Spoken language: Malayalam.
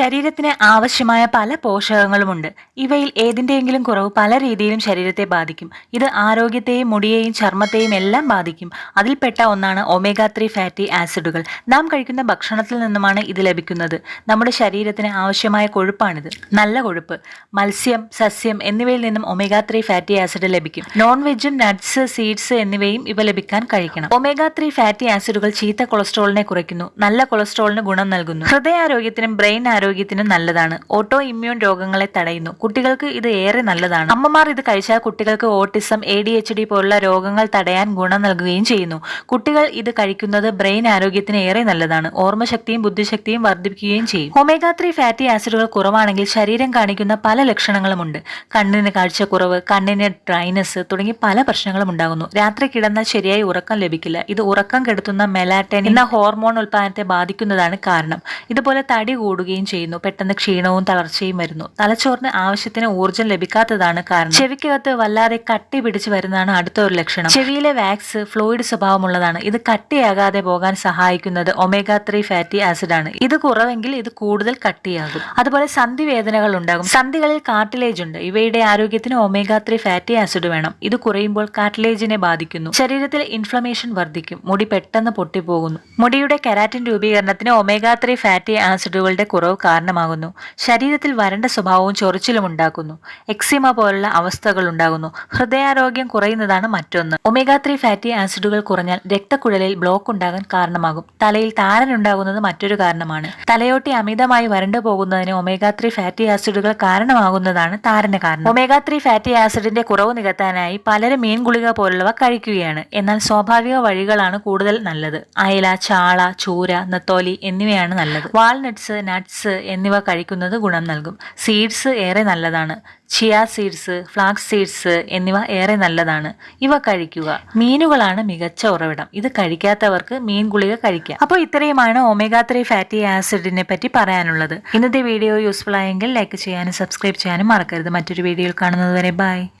ശരീരത്തിന് ആവശ്യമായ പല പോഷകങ്ങളുമുണ്ട്. ഇവയിൽ ഏതിന്റെയെങ്കിലും കുറവ് പല രീതിയിലും ശരീരത്തെ ബാധിക്കും. ഇത് ആരോഗ്യത്തെയും മുടിയെയും ചർമ്മത്തെയും എല്ലാം ബാധിക്കും. അതിൽപ്പെട്ട ഒന്നാണ് ഒമേഗ ത്രീ ഫാറ്റി ആസിഡുകൾ. നാം കഴിക്കുന്ന ഭക്ഷണത്തിൽ നിന്നുമാണ് ഇത് ലഭിക്കുന്നത്. നമ്മുടെ ശരീരത്തിന് ആവശ്യമായ കൊഴുപ്പാണിത്. നല്ല കൊഴുപ്പ് മത്സ്യം സസ്യം എന്നിവയിൽ നിന്നും ഒമേഗ ത്രീ ഫാറ്റി ആസിഡ് ലഭിക്കും. നോൺ വെജും നട്ട്സ് സീഡ്സ് എന്നിവയും ഇവ ലഭിക്കാൻ കഴിക്കണം. ഒമേഗ ത്രീ ഫാറ്റി ആസിഡുകൾ ചീത്ത കൊളസ്ട്രോളിനെ കുറയ്ക്കുന്നു. നല്ല കൊളസ്ട്രോളിന് ഗുണം നൽകുന്നു. ഹൃദയാരോഗ്യത്തിനും ബ്രെയിൻ ആരോഗ്യത്തിനും നല്ലതാണ്. ഓട്ടോ ഇമ്മ്യൂൺ രോഗങ്ങളെ തടയുന്നു. കുട്ടികൾക്ക് ഇത് ഏറെ നല്ലതാണ്. അമ്മമാർ ഇത് കഴിച്ചാൽ കുട്ടികൾക്ക് autism A D H D പോലുള്ള രോഗങ്ങൾ തടയാൻ ഗുണം നൽകുകയും ചെയ്യുന്നു. കുട്ടികൾ ഇത് കഴിക്കുന്നത് ബ്രെയിൻ ആരോഗ്യത്തിന് ഏറെ നല്ലതാണ്. ഓർമ്മശക്തിയും ബുദ്ധിശക്തിയും വർദ്ധിപ്പിക്കുകയും ചെയ്യും. ഒമേഗ ത്രീ ഫാറ്റി ആസിഡുകൾ കുറവാണെങ്കിൽ ശരീരം കാണിക്കുന്ന പല ലക്ഷണങ്ങളുമുണ്ട്. കണ്ണിന് കാഴ്ചക്കുറവ് കണ്ണിന് ഡ്രൈനസ് തുടങ്ങി പല പ്രശ്നങ്ങളും ഉണ്ടാകുന്നു. രാത്രി കിടന്നാൽ ശരിയായി ഉറക്കം ലഭിക്കില്ല. ഇത് ഉറക്കം കെടുത്തുന്ന മെലാറ്റൻ എന്ന ഹോർമോൺ ഉൽപ്പാദനത്തെ ബാധിക്കുന്നതാണ് കാരണം. ഇതുപോലെ തടി കൂടുകയും ചെയ്യുന്നു. പെട്ടെന്ന് ക്ഷീണവും തളർച്ചയും വരുന്നു. തലച്ചോറിന് ആവശ്യത്തിന് ഊർജം ലഭിക്കാത്തതാണ് കാരണം. ചെവിക്കകത്ത് വല്ലാതെ കട്ടി പിടിച്ചു വരുന്നതാണ് അടുത്ത ഒരു ലക്ഷണം. ചെവിയിലെ വാക്സ് ഫ്ലൂയിഡ് സ്വഭാവമുള്ളതാണ്. ഇത് കട്ടിയാകാതെ പോകാൻ സഹായിക്കുന്നത് ഒമേഗ ത്രീ ഫാറ്റി ആസിഡ് ആണ് ഇത് കുറവെങ്കിൽ ഇത് കൂടുതൽ കട്ടിയാകും. അതുപോലെ സന്ധി വേദനകൾ ഉണ്ടാകും. സന്ധികളിൽ കാർട്ടിലേജ് ഉണ്ട്. ഇവയുടെ ആരോഗ്യത്തിന് ഒമേഗ ത്രീ ഫാറ്റി ആസിഡ് വേണം. ഇത് കുറയുമ്പോൾ കാർട്ടിലേജിനെ ബാധിക്കുന്നു. ശരീരത്തിൽ ഇൻഫ്ലമേഷൻ വർദ്ധിക്കും. മുടി പെട്ടെന്ന് പൊട്ടിപ്പോകുന്നു. മുടിയുടെ കെരാറ്റിൻ രൂപീകരണത്തിന് ഒമേഗ ത്രീ ഫാറ്റി ആസിഡുകളുടെ കുറവ് കാരണമാകുന്നു. ശരീരത്തിൽ വരണ്ട സ്വഭാവവും ചൊറിച്ചിലും ഉണ്ടാക്കുന്നു. എക്സിമ പോലുള്ള അവസ്ഥകൾ ഉണ്ടാകുന്നു. ഹൃദയാരോഗ്യം കുറയുന്നതാണ് മറ്റൊന്ന്. ഒമേഗ ത്രീ ഫാറ്റി ആസിഡുകൾ കുറഞ്ഞാൽ രക്തക്കുഴലിൽ ബ്ലോക്ക് ഉണ്ടാകാൻ കാരണമാകും. തലയിൽ താരൻ ഉണ്ടാകുന്നത് മറ്റൊരു കാരണമാണ്. തലയോട്ടി അമിതമായി വരണ്ടു പോകുന്നതിന് ഒമേഗ ത്രീ ഫാറ്റി ആസിഡുകൾ കാരണമാകുന്നതാണ് താരന് കാരണം. ഒമേഗ ത്രീ ഫാറ്റി ആസിഡിന്റെ കുറവ് നികത്താനായി പലരും മീൻ ഗുളിക പോലുള്ളവ കഴിക്കുകയാണ്. എന്നാൽ സ്വാഭാവിക വഴികളാണ് കൂടുതൽ നല്ലത്. അയല ചാള ചൂര നത്തോലി എന്നിവയാണ് നല്ലത്. വാൾനട്ട്സ് നട്ട്സ് എന്നിവ കഴിക്കുന്നത് ഗുണം നൽകും. സീഡ്സ് ഏറെ നല്ലതാണ്. ചിയ സീഡ്സ് ഫ്ലാക്സ് സീഡ്സ് എന്നിവ ഏറെ നല്ലതാണ്. ഇവ കഴിക്കുക. മീനുകളാണ് മികച്ച ഉറവിടം. ഇത് കഴിക്കാത്തവർക്ക് മീൻ ഗുളിക കഴിക്കാം. അപ്പോൾ ഇത്രയുമാണ് ഒമേഗ ത്രീ ഫാറ്റി ആസിഡിനെ പറ്റി പറയാനുള്ളത്. ഇന്നത്തെ വീഡിയോ യൂസ്ഫുൾ ആയെങ്കിൽ ലൈക്ക് ചെയ്യാനും സബ്സ്ക്രൈബ് ചെയ്യാനും മറക്കരുത്. മറ്റൊരു വീഡിയോയിൽ കാണുന്നത് വരെ ബൈ